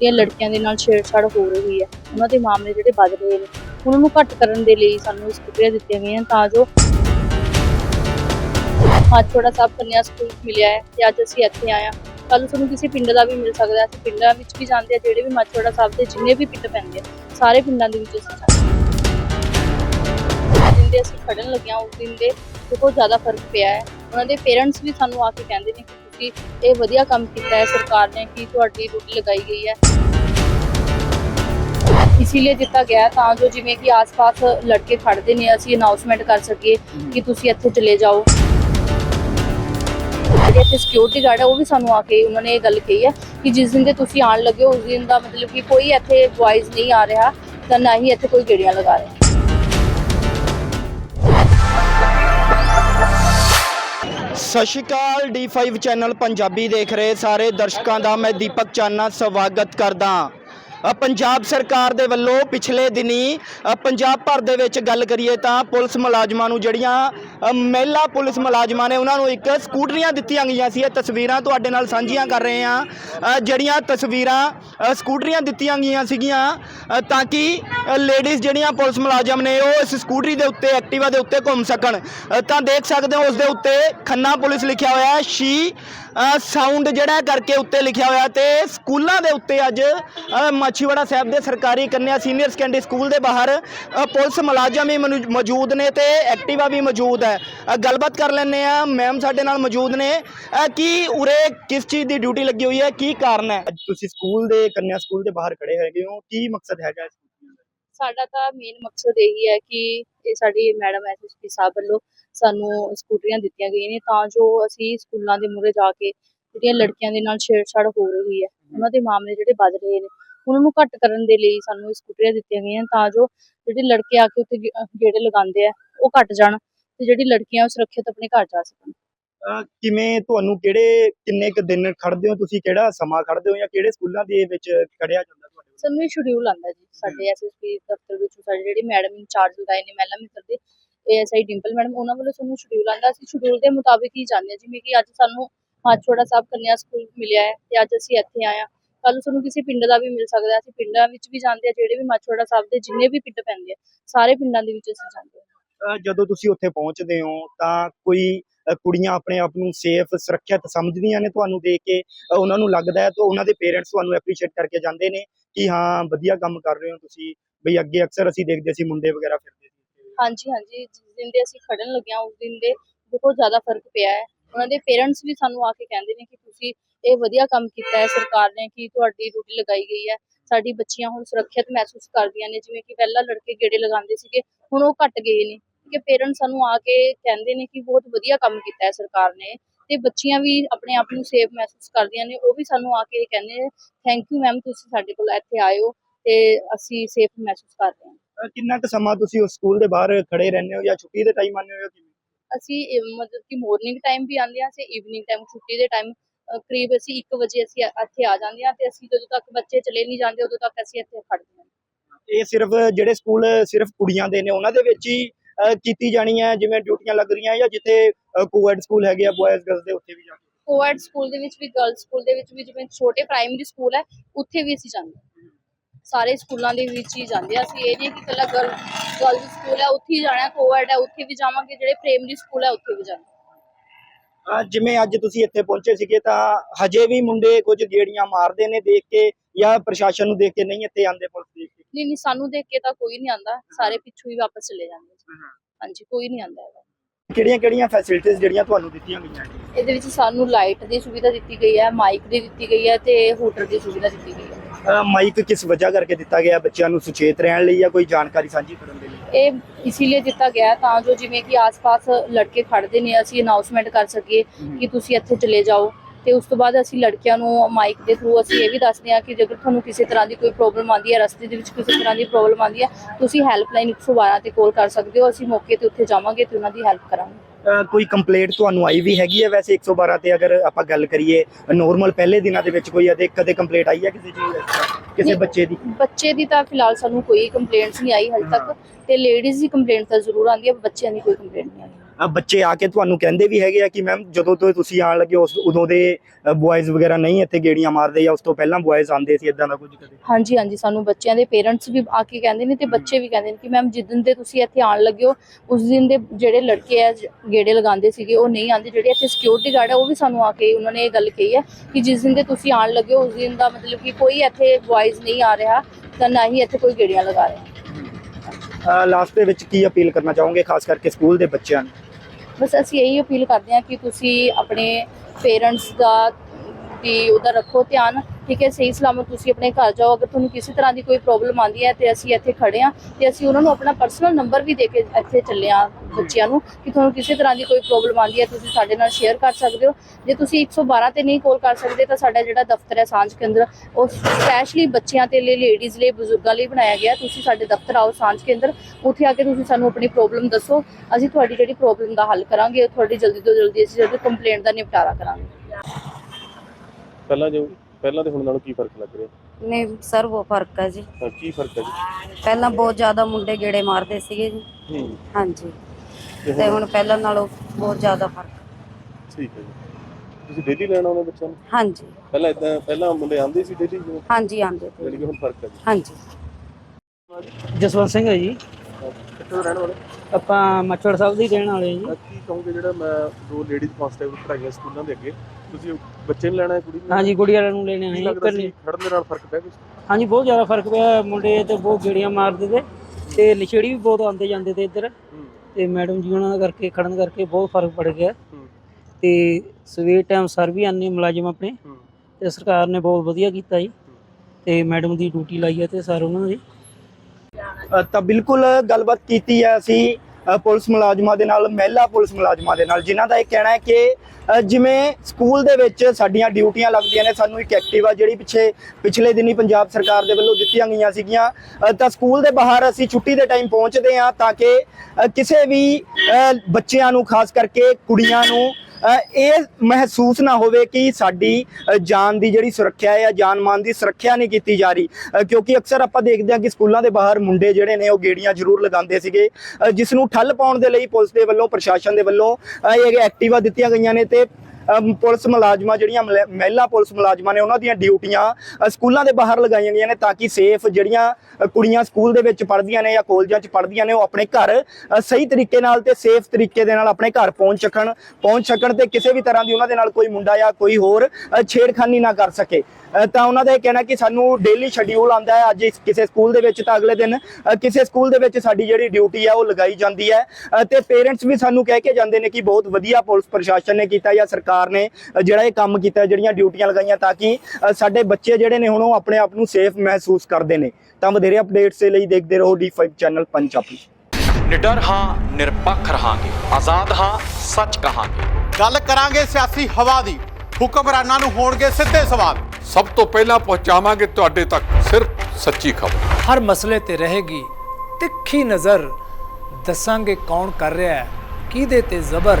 ਜਿਹੜੀਆਂ ਲੜਕੀਆਂ ਦੇ ਨਾਲ ਛੇੜਛਾੜ ਹੋ ਰਹੀ ਹੈ, ਉਹਨਾਂ ਦੇ ਮਾਮਲੇ ਜਿਹੜੇ ਵੱਧ ਰਹੇ ਨੇ ਉਹਨਾਂ ਨੂੰ ਘੱਟ ਕਰਨ ਦੇ ਲਈ ਸਾਨੂੰ ਸਕੂਟਰੀਆਂ ਦਿੱਤੀਆਂ ਗਈਆਂ ਤਾਂ ਜੋ ਮਾਛੋੜਾ ਸਾਹਿਬ ਕੰਨਿਆ ਸਕੂਲ ਮਿਲਿਆ ਹੈ ਤੇ ਅੱਜ ਅਸੀਂ ਇੱਥੇ ਆਏ ਕੱਲ ਤੁਹਾਨੂੰ ਕਿਸੇ ਪਿੰਡ ਦਾ ਵੀ ਮਿਲ ਸਕਦਾ ਅਸੀਂ ਪਿੰਡਾਂ ਵਿੱਚ ਵੀ ਜਾਂਦੇ ਆ ਜਿਹੜੇ ਵੀ ਮਾਛੋੜਾ ਸਾਹਿਬ ਦੇ ਜਿੰਨੇ ਵੀ ਪਿੰਡ ਪੈਂਦੇ ਆ, ਸਾਰੇ ਪਿੰਡਾਂ ਦੇ ਵਿੱਚ ਅਸੀਂ ਜਾਂਦੇ ਹਾਂ। ਜਿੰਦੇ ਅਸੀਂ ਖੜਨ ਲੱਗਿਆ ਉਸ ਦਿਨ ਦੇ ਬਹੁਤ ਜ਼ਿਆਦਾ ਫ਼ਰਕ ਪਿਆ ਹੈ। ਉਹਨਾਂ ਦੇ ਪੇਰੈਂਟਸ ਵੀ ਸਾਨੂੰ ਆ ਕੇ ਕਹਿੰਦੇ ਨੇ ਕਿ ਇਹ ਵਧੀਆ ਕੰਮ ਕੀਤਾ ਹੈ, ਸਰਕਾਰ ਨੇ ਕਿ ਤੁਹਾਡੀ ਡਿਊਟੀ ਲਗਾਈ ਗਈ ਹੈ। ਇਸੇ ਲਈ ਦਿੱਤਾ ਗਿਆ ਤਾਂ ਜੋ ਜਿਵੇਂ ਕਿ ਆਸ-ਪਾਸ ਲੜਕੇ ਖੜਦੇ ਨੇ, ਅਸੀਂ ਅਨਾਉਂਸਮੈਂਟ ਕਰ ਸਕੀਏ ਕਿ ਤੁਸੀਂ ਇੱਥੇ ਚਲੇ ਜਾਓ। ਜਿਹੜੇ ਇੱਥੇ ਸਿਕਿਉਰਿਟੀ ਗਾਰਡ ਹੈ, ਉਹ ਵੀ ਸਾਨੂੰ ਆ ਕੇ ਉਹਨਾਂ ਨੇ ਇਹ ਗੱਲ ਕਹੀ ਹੈ ਕਿ ਜਿਸ ਦਿਨ ਦੇ ਤੁਸੀਂ ਆਣ ਲੱਗੇ ਉਸ ਦਿਨ ਦਾ ਮਤਲਬ ਕਿ ਕੋਈ ਇੱਥੇ ਬॉयਜ਼ ਨਹੀਂ ਆ ਰਿਹਾ, ਤਾਂ ਨਾ ਹੀ ਇੱਥੇ ਕੋਈ ਗੇੜੀਆਂ ਲਗਾ ਰਿਹਾ। ਸਤਿ ਸ਼੍ਰੀ ਅਕਾਲ D5 ਚੈਨਲ ਪੰਜਾਬੀ ਦੇਖ ਰਹੇ ਸਾਰੇ ਦਰਸ਼ਕਾਂ ਦਾ ਮੈਂ ਦੀਪਕ ਚਾਨਾ ਸਵਾਗਤ ਕਰਦਾ। ਪੰਜਾਬ ਸਰਕਾਰ ਦੇ ਵੱਲੋਂ ਪਿਛਲੇ ਦਿਨੀ ਪੰਜਾਬ ਭਰ ਦੇ ਵਿੱਚ ਗੱਲ ਕਰੀਏ ਤਾਂ ਪੁਲਿਸ ਮੁਲਾਜ਼ਮਾਂ ਨੂੰ ਜਿਹੜੀਆਂ ਮਹਿਲਾ ਪੁਲਿਸ ਮੁਲਾਜ਼ਮਾਂ ਨੇ ਉਹਨਾਂ ਨੂੰ ਇੱਕ ਸਕੂਟਰੀਆਂ ਦਿੱਤੀਆਂ ਗਈਆਂ ਸੀ। ਇਹ ਤਸਵੀਰਾਂ ਤੁਹਾਡੇ ਨਾਲ ਸਾਂਝੀਆਂ ਕਰ ਰਹੇ ਹਾਂ। ਜਿਹੜੀਆਂ ਤਸਵੀਰਾਂ ਸਕੂਟਰੀਆਂ ਦਿੱਤੀਆਂ ਗਈਆਂ ਸੀਗੀਆਂ ਤਾਂ ਕਿ ਲੇਡੀਜ਼ ਜਿਹੜੀਆਂ ਪੁਲਿਸ ਮੁਲਾਜ਼ਮ ਨੇ ਉਹ ਇਸ ਸਕੂਟਰੀ ਦੇ ਉੱਤੇ, ਐਕਟਿਵਾ ਦੇ ਉੱਤੇ ਘੁੰਮ ਸਕਣ। ਤਾਂ ਦੇਖ ਸਕਦੇ ਹੋ, ਉਸ ਦੇ ਉੱਤੇ ਖੰਨਾ ਪੁਲਿਸ ਲਿਖਿਆ ਹੋਇਆ ਹੈ। ਸ਼ੀ ਸਾਊਂਡ ਜਿਹੜਾ ਕਰਕੇ ਉੱਤੇ ਲਿਖਿਆ ਹੋਇਆ ਤੇ ਸਕੂਲਾਂ ਦੇ ਉੱਤੇ ਅੱਜ ਮਾਛੀਵਾੜਾ ਸਾਹਿਬ ਦੇ ਸਰਕਾਰੀ ਕੰਨਿਆ ਸੀਨੀਅਰ ਸੈਕੰਡਰੀ ਸਕੂਲ ਦੇ ਬਾਹਰ ਪੁਲਿਸ ਮੁਲਾਜ਼ਮ ਵੀ ਮੌਜੂਦ ਨੇ ਤੇ ਐਕਟਿਵਾ ਵੀ ਮੌਜੂਦ ਹੈ। ਗੱਲਬਾਤ ਕਰ ਲੈਂਦੇ ਆ ਮੈਮ ਸਾਡੇ ਨਾਲ ਮੌਜੂਦ ਨੇ। ਕਿ ਉਰੇ ਕਿਸ ਚੀਜ਼ ਦੀ ਡਿਊਟੀ ਲੱਗੀ ਹੋਈ ਹੈ? ਕੀ ਕਾਰਨ ਹੈ? ਅੱਜ ਤੁਸੀਂ ਸਕੂਲ ਦੇ, ਕੰਨਿਆ ਸਕੂਲ ਦੇ ਬਾਹਰ ਖੜੇ ਹੈਗੇ ਹੋ। ਕੀ ਮਕਸਦ ਹੈਗਾ ਇਸ ਸਾਡਾ ਤਾਂ ਮੇਨ ਮਕਸਦ ਇਹੀ ਹੈ ਕਿ ਇਹ ਸਾਡੀ ਮੈਡਮ ਐਸਐਸਪੀ ਸਾਹਿਬ ਵੱਲੋਂ ਸਾਨੂੰ ਸਕੂਟਰੀਆਂ ਦਿੱਤੀਆਂ ਗਈਆਂ ਨੇ ਤਾਂ ਜੋ ਅਸੀਂ ਸਕੂਲਾਂ ਦੇ ਮੂਹਰੇ ਜਾ ਕੇ ਜਿਹੜੀਆਂ ਲੜਕੀਆਂ ਦੇ ਨਾਲ ਛੇੜਛਾੜ ਹੋ ਰਹੀ ਹੈ, ਉਹਨਾਂ ਦੇ ਮਾਮਲੇ ਜਿਹੜੇ ਵੱਧ ਰਹੇ ਨੇ, ਉਹਨਾਂ ਨੂੰ ਘੱਟ ਕਰਨ ਦੇ ਲਈ ਸਾਨੂੰ ਸਕੂਟਰੀਆਂ ਦਿੱਤੀਆਂ ਗਈਆਂ ਤਾਂ ਜੋ ਜਿਹੜੇ ਲੜਕੇ ਆ ਕੇ ਉੱਥੇ ਗੇੜੇ ਲਗਾਉਂਦੇ ਆ, ਉਹ ਘੱਟ ਜਾਣ ਤੇ ਜਿਹੜੀ ਲੜਕੀਆਂ ਉਹ ਸੁਰੱਖਿਅਤ ਆਪਣੇ ਘਰ ਜਾ ਸਕਣ। ਕਿਵੇਂ ਤੁਹਾਨੂੰ ਕਿਹੜੇ, ਕਿੰਨੇ ਕੁ ਦਿਨ ਖੜਦੇ ਹੋ ਤੁਸੀਂ, ਕਿਹੜਾ ਸਮਾਂ ਖੜਦੇ ਹੋ ਜਾਂ ਕਿਹੜੇ ਸਕੂਲਾਂ ਦੇ ਵਿੱਚ ਖੜਿਆ ਸਾਨੂੰ ਇਹ ਸ਼ਡਿਊਲ ਆਂਦਾ ਜੀ ਸਾਡੇ ਐਸਐਸਪੀ ਦਫ਼ਤਰ ਵਿੱਚੋਂ ਸਾਡੇ ਜਿਹੜੀ ਮੈਡਮ ਇੰਚਾਰਜ ਲਗਾਏ ਨੇ ਮਹਿਲਾ ਮਿੱਤਰ ਦੇ ਏਐਸਆਈ ਡਿੰਪਲ ਮੈਡਮ ਉਹਨਾਂ ਵੱਲੋਂ ਸਾਨੂੰ ਸ਼ਡਿਊਲ ਆਂਦਾ ਅਸੀਂ ਸ਼ਡਿਊਲ ਦੇ ਮੁਤਾਬਿਕ ਹੀ ਜਾਂਦੇ ਹਾਂ ਜਿਵੇਂ ਕਿ ਅੱਜ ਸਾਨੂੰ ਮਾਛੋੜਾ ਸਾਹਿਬ ਕੰਨਿਆ ਸਕੂਲ ਮਿਲਿਆ ਹੈ ਤੇ ਅੱਜ ਅਸੀਂ ਇੱਥੇ ਹਾਂ। ਕੱਲ ਨੂੰ ਸਾਨੂੰ ਕਿਸੇ ਪਿੰਡ ਦਾ ਵੀ ਮਿਲ ਸਕਦਾ ਹੈ। ਅਸੀਂ ਪਿੰਡਾਂ ਵਿੱਚ ਵੀ ਜਾਂਦੇ ਆ ਜਿਹੜੇ ਵੀ ਮਾਛੋੜਾ ਸਾਹਿਬ ਦੇ ਜਿੰਨੇ ਵੀ ਪਿੰਡ ਪੈਂਦੇ ਆ ਸਾਰੇ ਪਿੰਡਾਂ ਦੇ ਵਿੱਚ ਅਸੀਂ ਜਾਂਦੇ ਅਹ ਜਦੋਂ ਤੁਸੀਂ ਉੱਥੇ ਪਹੁੰਚਦੇ ਹੋ ਤਾਂ ਕੋਈ ਕੁੜੀਆਂ ਆਪਣੇ ਆਪ ਨੂੰ ਸੇਫ ਸੁਰੱਖਿਅਤ ਸਮਝਦੀਆਂ ਨੇ ਤੁਹਾਨੂੰ ਦੇਖ ਕੇ ਉਹਨਾਂ ਨੂੰ ਲੱਗਦਾ ਹੈ ਤਾਂ ਉਹਨਾਂ ਦੇ ਪੇਰੈਂਟਸ ਤੁਹਾਨੂੰ ਐਪਰੀਸ਼ੀਏਟ ਕਰਕੇ ਜਾਂਦੇ ਨੇ ਕਿ ਹਾਂ, ਵਧੀਆ ਕੰਮ ਕਰ ਰਹੇ ਹੋ ਤੁਸੀਂ। ਬਈ ਅੱਗੇ ਅਕਸਰ ਅਸੀਂ ਦੇਖਦੇ ਸੀ ਮੁੰਡੇ ਵਗੈਰਾ ਫਿਰਦੇ ਸੀ। ਹਾਂਜੀ ਹਾਂਜੀ, ਜਿਸ ਦਿਨ ਦੇ ਅਸੀਂ ਖੜਨ ਲੱਗਿਆ ਉਸ ਦਿਨ ਦੇ ਬਹੁਤ ਜ਼ਿਆਦਾ ਫ਼ਰਕ ਪਿਆ ਹੈ। ਉਹਨਾਂ ਦੇ ਪੇਰੈਂਟਸ ਵੀ ਸਾਨੂੰ ਆ ਕੇ ਕਹਿੰਦੇ ਨੇ ਕਿ ਤੁਸੀਂ ਇਹ ਵਧੀਆ ਕੰਮ ਕੀਤਾ ਹੈ, ਸਰਕਾਰ ਨੇ ਕਿ ਤੁਹਾਡੀ ਡਿਊਟੀ ਲਗਾਈ ਗਈ ਹੈ। ਸਾਡੀ ਬੱਚੀਆਂ ਹੁਣ ਸੁਰੱਖਿਅਤ ਮਹਿਸੂਸ ਕਰਦੀਆਂ ਨੇ, ਜਿਵੇਂ ਕਿ ਪਹਿਲਾਂ ਲੜਕੇ ਗੇੜੇ ਲਗਾਉਂਦੇ ਸੀਗੇ, ਹੁਣ ਉਹ ਘਟ ਗਏ ਨੇ। ਕਿ ਪੇਰੈਂਟਸ ਸਾਨੂੰ ਆ ਕੇ ਕਹਿੰਦੇ ਨੇ ਕਿ ਬਹੁਤ ਵਧੀਆ ਕੰਮ ਕੀਤਾ ਹੈ ਸਰਕਾਰ ਨੇ ਤੇ ਬੱਚੀਆਂ ਵੀ ਆਪਣੇ ਆਪ ਨੂੰ ਸੇਫ ਮਹਿਸੂਸ ਕਰਦੀਆਂ ਨੇ ਉਹ ਵੀ ਸਾਨੂੰ ਆ ਕੇ ਕਹਿੰਦੇ ਨੇ ਥੈਂਕ ਯੂ ਮੈਮ ਤੁਸੀਂ ਸਾਡੇ ਕੋਲ ਇੱਥੇ ਹੋ ਤੇ ਅਸੀਂ ਸੇਫ ਮਹਿਸੂਸ ਕਰ ਰਹੇ ਹਾਂ ਕਿੰਨਾ ਕੁ ਸਮਾਂ ਤੁਸੀਂ ਉਸ ਸਕੂਲ ਦੇ ਬਾਹਰ ਖੜੇ ਰਹਿੰਦੇ ਹੋ ਜਾਂ ਛੁੱਟੀ ਦੇ ਟਾਈਮ ਆਉਂਦੇ ਹੋ ਕਿਵੇਂ? ਅਸੀਂ ਮਤਲਬ ਕਿ ਮਾਰਨਿੰਗ ਟਾਈਮ ਵੀ ਆਉਂਦੇ ਹਾਂ ਤੇ ਈਵਨਿੰਗ ਟਾਈਮ ਛੁੱਟੀ ਦੇ ਟਾਈਮ ਕਰੀਬ ਅਸੀਂ 1 ਵਜੇ ਅਸੀਂ ਇੱਥੇ ਆ ਜਾਂਦੇ ਹਾਂ ਤੇ ਅਸੀਂ ਜਦੋਂ ਤੱਕ ਬੱਚੇ ਚਲੇ ਨਹੀਂ ਜਾਂਦੇ ਉਦੋਂ ਤੱਕ ਅਸੀਂ ਇੱਥੇ ਖੜਦੇ ਹਾਂ। ਇਹ ਸਿਰਫ ਜਿਹੜੇ ਸਕੂਲ ਸਿਰਫ ਕੁੜੀਆਂ ਦੇ ਨੇ ਉਹਨਾਂ ਦੇ ਵਿੱਚ ਹੀ ਕੀਤੀ ਜਾਣੀ ਹੈ ਜਿਵੇਂ ਡਿਊਟੀਆਂ ਲੱਗ ਰਹੀਆਂ ਜਾਂ ਜਿੱਥੇ ਕੋਐਡ ਸਕੂਲ ਹੈਗੇ ਆ ਬॉयਜ਼ ਗਰਲਸ ਦੇ ਉੱਥੇ ਵੀ ਜਾ ਕੇ। ਕੋਐਡ ਸਕੂਲ ਦੇ ਵਿੱਚ ਵੀ ਗਰਲ ਸਕੂਲ ਦੇ ਵਿੱਚ ਵੀ ਜਿਵੇਂ ਛੋਟੇ ਪ੍ਰਾਇਮਰੀ ਸਕੂਲ ਹੈ ਉੱਥੇ ਵੀ ਅਸੀਂ ਜਾਂਦੇ ਸਾਰੇ ਸਕੂਲਾਂ ਦੇ ਵਿੱਚ ਹੀ ਜਾਂਦੇ ਹਾਂ। ਅਸੀਂ ਇਹ ਨਹੀਂ ਕਿ ਇਕੱਲਾ ਗਰਲ ਗਰਲ ਸਕੂਲ ਹੈ ਉੱਥੇ ਹੀ ਜਾਣਾ ਕੋਐਡ ਹੈ ਉੱਥੇ ਵੀ ਜਾਵਾਂਗੇ ਜਿਹੜੇ ਪ੍ਰਾਇਮਰੀ ਸਕੂਲ ਹੈ ਉੱਥੇ ਵੀ ਅਹ ਜਿਵੇਂ ਅੱਜ ਤੁਸੀਂ ਇੱਥੇ ਪਹੁੰਚੇ ਸੀਗੇ ਤਾਂ ਹਜੇ ਵੀ ਮੁੰਡੇ ਕੁਝ ਗੇੜੀਆਂ ਮਾਰਦੇ ਨੇ ਦੇਖ ਕੇ ਜਾਂ ਪ੍ਰਸ਼ਾਸਨ ਨੂੰ ਦੇਖ ਕੇ ਨਹੀਂ ਇੱਥੇ ਆਉਂਦੇ ਪੁਲਿਸ ਦੇਖ ਕੇ? ਨਹੀਂ ਨਹੀਂ ਸਾਨੂੰ ਦੇਖ ਕੇ ਤਾਂ ਕੋਈ ਨਹੀਂ ਆਂਦਾ ਸਾਰੇ ਪਿੱਛੋਂ ਹੀ ਵਾਪਸ ਚਲੇ ਜਾਂਦੇ ਜੀ। ਹਾਂਜੀ ਕੋਈ ਨਹੀਂ ਆਂਦਾ ਹੈਗਾ। ਕਿਹੜੀਆਂ ਕਿਹੜੀਆਂ ਫੈਸਿਲਿਟੀਆਂ ਜਿਹੜੀਆਂ ਤੁਹਾਨੂੰ ਦਿੱਤੀਆਂ ਗਈਆਂ ਨੇ ਇਹਦੇ ਵਿੱਚ ਸਾਨੂੰ ਲਾਈਟ ਦੀ ਸੁਵਿਧਾ ਦਿੱਤੀ ਗਈ ਹੈ ਮਾਈਕ ਦੀ ਦਿੱਤੀ ਗਈ ਹੈ ਤੇ ਹੂਟਰ ਦੀ ਸੁਵਿਧਾ ਦਿੱਤੀ ਗਈ ਹੈ। ਅਹ ਮਾਈਕ ਕਿਸ ਵਜ੍ਹਾ ਕਰਕੇ ਦਿੱਤਾ ਗਿਆ? ਬੱਚਿਆਂ ਨੂੰ ਸੁਚੇਤ ਰਹਿਣ ਲਈ ਜਾਂ ਕੋਈ ਜਾਣਕਾਰੀ ਸਾਂਝੀ ਕਰਨ ਦੇ ਲਈ? ਇਹ ਇਸੀलिए ਦਿੱਤਾ ਗਿਆ ਹੈ ਤਾਂ ਜੋ ਜਿਵੇਂ ਕਿ ਆਸ-ਪਾਸ ਲੜਕੇ ਖੜਦੇ ਨੇ ਅਸੀਂ ਅਨਾਉਂਸਮੈਂਟ ਕਰ ਸਕੀਏ ਕਿ ਤੁਸੀਂ ਇੱਥੇ ਚਲੇ ਜਾਓ। ਤੇ ਉਸ ਤੋਂ ਬਾਅਦ ਅਸੀਂ ਲੜਕਿਆਂ ਨੂੰ ਮਾਈਕ ਦੇ ਥਰੂ ਅਸੀਂ ਇਹ ਵੀ ਦੱਸਦੇ ਹਾਂ ਕਿ ਜੇਕਰ ਤੁਹਾਨੂੰ ਕਿਸੇ ਤਰ੍ਹਾਂ ਦੀ ਕੋਈ ਪ੍ਰੋਬਲਮ ਆਉਂਦੀ ਹੈ ਰਸਤੇ ਦੇ ਵਿੱਚ ਕਿਸੇ ਤਰ੍ਹਾਂ ਦੀ ਪ੍ਰੋਬਲਮ ਆਉਂਦੀ ਹੈ ਤੁਸੀਂ ਹੈਲਪਲਾਈਨ 112 ਤੇ ਕਾਲ ਕਰ ਸਕਦੇ ਹੋ ਅਸੀਂ ਮੌਕੇ ਤੇ ਉੱਥੇ ਜਾਵਾਂਗੇ ਤੇ ਉਹਨਾਂ ਦੀ ਹੈਲਪ ਕਰਾਂਗੇ। ਕੋਈ ਕੰਪਲੇਂਟ ਤੁਹਾਨੂੰ ਆਈ ਵੀ ਹੈਗੀ ਹੈ? ਵੈਸੇ 112 ਤੇ ਅਗਰ ਆਪਾਂ ਗੱਲ ਕਰੀਏ ਨੋਰਮਲ ਪਹਿਲੇ ਦਿਨਾਂ ਦੇ ਵਿੱਚ ਕੋਈ ਅਦੇ ਕਦੇ ਕੰਪਲੇਂਟ ਆਈ ਹੈ ਕਿਸੇ ਚੀਜ਼ ਦੀ? ਕਿਸੇ। ਬੱਚੇ ਦੀ? ਬੱਚੇ ਦੀ ਤਾਂ ਫਿਲਹਾਲ ਸਾਨੂੰ ਕੋਈ ਕੰਪਲੇਂਟਸ ਨਹੀਂ ਆਈ ਹਾਲੇ ਤੱਕ। ਤੇ ਲੇਡੀਜ਼ ਦੀ ਕੰਪਲੇਂਟ ਤਾਂ ਜ਼ਰੂਰ ਆਉਂਦੀ ਹੈ ਬੱਚਿਆਂ ਦੀ ਕੋਈ ਕੰਪਲੇਂਟ ਨਹੀਂ ਆਈ ਅ, ਬੱਚੇ ਆ ਕੇ ਤੁਹਾਨੂੰ ਕਹਿੰਦੇ ਵੀ ਹੈਗੇ ਆ ਕਿ ਮੈਮ ਜਦੋਂ ਤੋਂ ਤੁਸੀਂ ਆਣ ਲੱਗੇ ਉਸ ਉਦੋਂ ਦੇ ਬॉयਜ਼ ਵਗੈਰਾ ਨਹੀਂ ਇੱਥੇ ਗੇੜੀਆਂ ਮਾਰਦੇ ਜਾਂ ਉਸ ਤੋਂ ਪਹਿਲਾਂ ਬॉयਜ਼ ਆਉਂਦੇ ਸੀ ਇਦਾਂ ਦਾ ਕੁਝ ਕਦੇ? ਹਾਂਜੀ ਹਾਂਜੀ ਸਾਨੂੰ ਬੱਚਿਆਂ ਦੇ ਪੇਰੈਂਟਸ ਵੀ ਆ ਕੇ ਕਹਿੰਦੇ ਨੇ ਤੇ ਬੱਚੇ ਵੀ ਕਹਿੰਦੇ ਨੇ ਕਿ ਮੈਮ ਜਿੱਦਨ ਦੇ ਤੁਸੀਂ ਇੱਥੇ ਆਣ ਲੱਗੇ ਹੋ ਉਸ ਦਿਨ ਦੇ ਜਿਹੜੇ ਲੜਕੇ ਆ ਗੇੜੇ ਲਗਾਉਂਦੇ ਸੀਗੇ ਉਹ ਨਹੀਂ ਆਉਂਦੇ ਜਿਹੜੇ ਇੱਥੇ ਸਿਕਿਉਰਿਟੀ ਗਾਰਡ ਆ ਉਹ ਵੀ ਸਾਨੂੰ ਆ ਕੇ ਉਹਨਾਂ ਨੇ ਇਹ ਗੱਲ ਕਹੀ ਹੈ ਕਿ ਜਿਸ ਦਿਨ ਦੇ ਤੁਸੀਂ ਆਣ ਲੱਗੇ ਹੋ ਉਸ ਦਿਨ ਦਾ ਮਤਲਬ ਕਿ ਕੋਈ ਇੱਥੇ ਬॉयਜ਼ ਨਹੀਂ ਆ ਰਿਹਾ ਤਾਂ ਨਾ ਹੀ ਇੱਥੇ ਕੋਈ ਗੇੜੀਆਂ ਲਗਾ ਰਿਹਾ। ਲਾਸਟ ਦੇ ਵਿੱਚ ਕੀ ਅਪੀਲ ਕਰਨਾ ਚਾਹੋਗੇ, ਖਾਸ ਕਰਕੇ ਸਕੂਲ ਦੇ ਬੱਚਿਆਂ ਨੂੰ? ਬਸ ਅਸੀਂ ਇਹੀ ਅਪੀਲ ਕਰਦੇ ਹਾਂ ਕਿ ਤੁਸੀਂ ਆਪਣੇ ਪੇਰੈਂਟਸ ਦਾ ਵੀ ਉਹਦਾ ਰੱਖੋ ਧਿਆਨ। ਠੀਕ ਹੈ ਸਹੀ ਸਲਾਮਤ ਤੁਸੀਂ ਆਪਣੇ ਘਰ ਜਾਓ, ਅਗਰ ਤੁਹਾਨੂੰ ਕਿਸੇ ਤਰ੍ਹਾਂ ਦੀ ਕੋਈ ਪ੍ਰੋਬਲਮ ਆਉਂਦੀ ਹੈ ਤੇ ਅਸੀਂ ਇੱਥੇ ਖੜੇ ਹਾਂ ਤੇ ਅਸੀਂ ਉਹਨਾਂ ਨੂੰ ਆਪਣਾ ਪਰਸਨਲ ਨੰਬਰ ਵੀ ਦੇ ਕੇ ਇੱਥੇ ਚੱਲੇ ਹਾਂ ਬੱਚਿਆਂ ਨੂੰ ਕਿ ਤੁਹਾਨੂੰ ਕਿਸੇ ਤਰ੍ਹਾਂ ਦੀ ਕੋਈ ਪ੍ਰੋਬਲਮ ਆਉਂਦੀ ਹੈ, ਤੁਸੀਂ ਸਾਡੇ ਨਾਲ ਸ਼ੇਅਰ ਕਰ ਸਕਦੇ ਹੋ। ਜੇ ਤੁਸੀਂ 112 ਤੇ ਨਹੀਂ ਕਾਲ ਕਰ ਸਕਦੇ ਤਾਂ ਸਾਡਾ ਜਿਹੜਾ ਦਫ਼ਤਰ ਹੈ ਸਾਂਝ ਕੇਂਦਰ, ਉਹ ਸਪੈਸ਼ਲੀ ਬੱਚਿਆਂ ਤੇ ਲਈ ਲੇਡੀਜ਼ ਲਈ, ਬਜ਼ੁਰਗਾਂ ਲਈ ਬਣਾਇਆ ਗਿਆ। ਤੁਸੀਂ ਸਾਡੇ ਦਫ਼ਤਰ ਆਓ ਸਾਂਝ ਕੇਂਦਰ, ਉੱਥੇ ਆ ਕੇ ਤੁਸੀਂ ਸਾਨੂੰ ਆਪਣੀ ਪ੍ਰੋਬਲਮ ਦੱਸੋ। ਅਸੀਂ ਤੁਹਾਡੀ ਜਿਹੜੀ ਪ੍ਰੋਬਲਮ ਦਾ ਹੱਲ ਕਰਾਂਗੇ ਤੁਹਾਡੀ ਜਲਦੀ ਤੋਂ ਜਲਦੀ ਅਸੀਂ ਜਿਹੜੀ ਕੰਪਲੇਂਟ ਦਾ ਨਿਪਟਾਰਾ ਕਰਾਂਗੇ। ਪਹਿਲਾਂ ਜੋ ਪਹਿਲਾਂ ਤੇ ਹੁਣ ਨਾਲੋਂ ਕੀ ਫ਼ਰਕ ਲੱਗ ਰਿਹਾ? ਨਹੀਂ ਸਰ ਉਹ ਫ਼ਰਕ ਹੈ ਜੀ। ਹਾਂ, ਕੀ ਫ਼ਰਕ ਹੈ ਜੀ? ਪਹਿਲਾਂ ਬਹੁਤ ਜ਼ਿਆਦਾ ਮੁੰਡੇ ਗੇੜੇ ਮਾਰਦੇ ਸੀਗੇ ਜੀ। ਹੂੰ। ਹਾਂਜੀ। ਤੇ ਤੇ ਹੁਣ? ਹੁਣ ਪਹਿਲਾਂ ਨਾਲੋਂ ਬਹੁਤ ਜ਼ਿਆਦਾ ਫ਼ਰਕ। ਠੀਕ ਹੈ ਜੀ। ਤੁਸੀਂ ਡੇਲੀ ਲੈਣ ਆਉਂਦੇ ਬੱਚਿਆਂ ਨੂੰ? ਹਾਂਜੀ। ਪਹਿਲਾਂ ਇਦਾਂ ਪਹਿਲਾਂ ਮੁੰਡੇ ਆਉਂਦੇ ਸੀ ਡੇਲੀ ਜਿਵੇਂ? ਹਾਂਜੀ ਆਂਦੇ ਤੇ ਜਿਹੜੀ ਕਿ ਹੁਣ ਫ਼ਰਕ ਹੈ ਜੀ। ਹਾਂਜੀ। ਜਸਵੰਤ ਸਿੰਘ ਹੈ ਜੀ। ਕਿੱਥੇ ਰਹਿਣ ਵਾਲੇ? ਆਪਾਂ ਮੱਛੜ ਸਾਹਿਬ ਦੀ ਰਹਿਣ ਵਾਲੇ ਜੀ। ਤਾਂ ਕੀ ਕਹੋਗੇ ਜਿਹੜਾ ਮੈਂ ਦੋ ਲੇਡੀਜ਼ ਕਾਂਸਟੇਬਲ ਪੜਾਈਆਂ ਸਕੂਲਾਂ ਦੇ ਅੱਗੇ ਤੁਸੀਂ ਬੱਚੇ ਨੂੰ ਲੈਣਾ ਹੈ ਕੁੜੀ ਨੂੰ ਹਾਂਜੀ ਗੁੜੀ ਵਾਲਿਆਂ ਨੂੰ ਲੈਣੇ ਆਏ ਲੱਗਦਾ ਜੀ ਸੀ ਖੜਨ ਦੇ ਨਾਲ ਫ਼ਰਕ ਪਿਆ ਕੁਝ ਹਾਂਜੀ ਬਹੁਤ ਜ਼ਿਆਦਾ ਫ਼ਰਕ ਪਿਆ ਮੁੰਡੇ ਤੇ ਬਹੁਤ ਗੇੜੀਆਂ ਮਾਰਦੇ ਤੇ ਤੇ ਲਿਛੜੀ ਵੀ ਬਹੁਤ ਆਉਂਦੇ ਜਾਂਦੇ ਤੇ ਇੱਧਰ। ਹੂੰ। ਤੇ ਮੈਡਮ ਜੀ ਉਹਨਾਂ ਦਾ ਕਰਕੇ ਖੜਨ ਕਰਕੇ ਬਹੁਤ ਫ਼ਰਕ ਪੜ ਗਿਆ। ਹੂੰ। ਤੇ ਸਵੇਰ ਟਾਈਮ ਸਰ ਵੀ ਆਨੇ ਮੁਲਾਜ਼ਮ ਆਪਣੇ ਹੂੰ। ਤੇ ਸਰਕਾਰ ਨੇ ਬਹੁਤ ਵਧੀਆ ਕੀਤਾ ਜੀ। ਤੇ ਮੈਡਮ ਦੀ ਡਿਊਟੀ ਲਾਈ ਹੈ ਤੇ ਸਰ ਉਹਨਾਂ ਦੀ। ਤਾਂ ਬਿਲਕੁਲ ਗੱਲਬਾਤ ਕੀਤੀ ਹੈ ਅਸੀਂ। ਪੁਲਿਸ ਮੁਲਾਜ਼ਮਾਂ ਦੇ ਨਾਲ, ਮਹਿਲਾ ਪੁਲਿਸ ਮੁਲਾਜ਼ਮਾਂ ਦੇ ਨਾਲ, ਜਿਨ੍ਹਾਂ ਦਾ ਇਹ ਕਹਿਣਾ ਹੈ ਕਿ ਜਿਵੇਂ ਸਕੂਲ ਦੇ ਵਿੱਚ ਸਾਡੀਆਂ ਡਿਊਟੀਆਂ ਲੱਗਦੀਆਂ ਨੇ, ਸਾਨੂੰ ਇੱਕ ਐਕਟਿਵਾ ਜਿਹੜੀ ਪਿੱਛੇ, ਪਿਛਲੇ ਦਿਨੀ ਪੰਜਾਬ ਸਰਕਾਰ ਦੇ ਵੱਲੋਂ ਦਿੱਤੀਆਂ ਗਈਆਂ ਸੀਗੀਆਂ ਤਾਂ ਸਕੂਲ ਦੇ ਬਾਹਰ ਅਸੀਂ ਛੁੱਟੀ ਦੇ ਟਾਈਮ ਪਹੁੰਚਦੇ ਹਾਂ ਤਾਂ ਕਿ ਕਿਸੇ ਵੀ ਬੱਚਿਆਂ ਨੂੰ, ਖਾਸ ਕਰਕੇ ਕੁੜੀਆਂ ਨੂੰ ਇਹ ਮਹਿਸੂਸ ਨਾ ਹੋਵੇ ਕਿ ਸਾਡੀ ਜਾਨ ਦੀ ਜਿਹੜੀ ਸੁਰੱਖਿਆ ਹੈ ਜਾਂ ਜਾਨ ਮਾਨ ਦੀ ਸੁਰੱਖਿਆ ਨਹੀਂ ਕੀਤੀ ਜਾ ਰਹੀ। ਕਿਉਂਕਿ ਅਕਸਰ ਆਪਾਂ ਦੇਖਦੇ ਹਾਂ ਕਿ ਸਕੂਲਾਂ ਦੇ ਬਾਹਰ ਮੁੰਡੇ ਜਿਹੜੇ ਨੇ ਉਹ ਗੇੜੀਆਂ ਜ਼ਰੂਰ ਲਗਾਉਂਦੇ ਸੀਗੇ। ਜਿਸ ਨੂੰ ਠੱਲ ਪਾਉਣ ਦੇ ਲਈ ਪੁਲਿਸ ਦੇ ਵੱਲੋਂ, ਪ੍ਰਸ਼ਾਸਨ ਦੇ ਵੱਲੋਂ ਇਹ ਐਕਟਿਵਾ ਦਿੱਤੀਆਂ ਗਈਆਂ ਨੇ ਤੇ ਪੁਲਿਸ ਮੁਲਾਜ਼ਮਾਂ ਜਿਹੜੀਆਂ ਮਹਿਲਾ- ਮਹਿਲਾ ਪੁਲਿਸ ਮੁਲਾਜ਼ਮਾਂ ਨੇ ਉਹਨਾਂ ਦੀਆਂ ਡਿਊਟੀਆਂ ਸਕੂਲਾਂ ਦੇ ਬਾਹਰ ਲਗਾਈਆਂ ਗਈਆਂ ਨੇ ਤਾਂ ਕਿ ਸੇਫ ਜਿਹੜੀਆਂ ਕੁੜੀਆਂ ਸਕੂਲ ਦੇ ਵਿੱਚ ਪੜ੍ਹਦੀਆਂ ਨੇ ਜਾਂ ਕਾਲਜਾਂ 'ਚ ਪੜ੍ਹਦੀਆਂ ਨੇ ਉਹ ਆਪਣੇ ਘਰ ਸਹੀ ਤਰੀਕੇ ਨਾਲ ਤੇ ਸੇਫ ਤਰੀਕੇ ਦੇ ਨਾਲ ਆਪਣੇ ਘਰ ਪਹੁੰਚ ਸਕਣ ਪਹੁੰਚ ਸਕਣ ਤੇ ਕਿਸੇ ਵੀ ਤਰ੍ਹਾਂ ਦੀ ਉਹਨਾਂ ਦੇ ਨਾਲ ਕੋਈ ਮੁੰਡਾ ਜਾਂ ਕੋਈ ਹੋਰ ਛੇੜਖਾਨੀ ਨਾ ਕਰ ਸਕੇ। ਤਾਂ ਉਹਨਾਂ ਦਾ ਇਹ ਕਹਿਣਾ ਕਿ ਸਾਨੂੰ ਡੇਲੀ ਸ਼ਡਿਊਲ ਆਉਂਦਾ ਹੈ ਅੱਜ ਕਿਸੇ ਸਕੂਲ ਦੇ ਵਿੱਚ ਤਾਂ ਅਗਲੇ ਦਿਨ ਕਿਸੇ ਸਕੂਲ ਦੇ ਵਿੱਚ ਸਾਡੀ ਜਿਹੜੀ ਡਿਊਟੀ ਹੈ ਉਹ ਲਗਾਈ ਜਾਂਦੀ ਹੈ। ਅ, ਤੇ ਪੇਰੈਂਟਸ ਵੀ ਸਾਨੂੰ ਕਹਿ ਕੇ ਜਾਂਦੇ ਨੇ ਕਿ ਬਹੁਤ ਵਧੀਆ ਪੁਲਿਸ ਪ੍ਰਸ਼ਾਸਨ ਨੇ ਕੀਤਾ ਜਾਂ ਸਰਕਾਰ ਨੇ ਅ, ਜਿਹੜਾ ਇਹ ਕੰਮ ਕੀਤਾ ਜਿਹੜੀਆਂ ਡਿਊਟੀਆਂ ਲਗਾਈਆਂ ਤਾਂ ਕਿ ਸਾਡੇ ਬੱਚੇ ਜਿਹੜੇ ਨੇ ਹੁਣ ਉਹ ਆਪਣੇ ਆਪ ਨੂੰ ਸੇਫ ਮਹਿਸੂਸ ਕਰਦੇ ਨੇ। ਤਾਂ ਵਧੇਰੇ ਅਪਡੇਟਸ ਦੇ ਲਈ ਦੇਖਦੇ ਰਹੋ D5 ਚੈਨਲ ਪੰਜਾਬੀ। ਨਿਡਰ ਹਾਂ ਨਿਰਪੱਖ ਰਹਾਂਗੇ। ਆਜ਼ਾਦ ਹਾਂ ਸੱਚ ਕਹਾਂਗੇ। ਗੱਲ ਕਰਾਂਗੇ ਸਿਆਸੀ ਹਵਾ ਦੀ। ਹੁਕਮਰਾਨਾਂ ਨੂੰ ਹੋਣਗੇ ਸਿੱਧੇ ਸਵਾਲ। ਸਭ ਤੋਂ ਪਹਿਲਾਂ ਪਹੁੰਚਾਵਾਂਗੇ ਤੁਹਾਡੇ ਤੱਕ ਸਿਰਫ ਸੱਚੀ ਖਬਰ। ਹਰ ਮਸਲੇ ਤੇ ਰਹੇਗੀ ਤਿੱਖੀ ਨਜ਼ਰ। ਦੱਸਾਂਗੇ ਕੌਣ ਕਰ ਰਿਹਾ ਹੈ ਕਿਹਦੇ ਤੇ ਜ਼ਬਰ।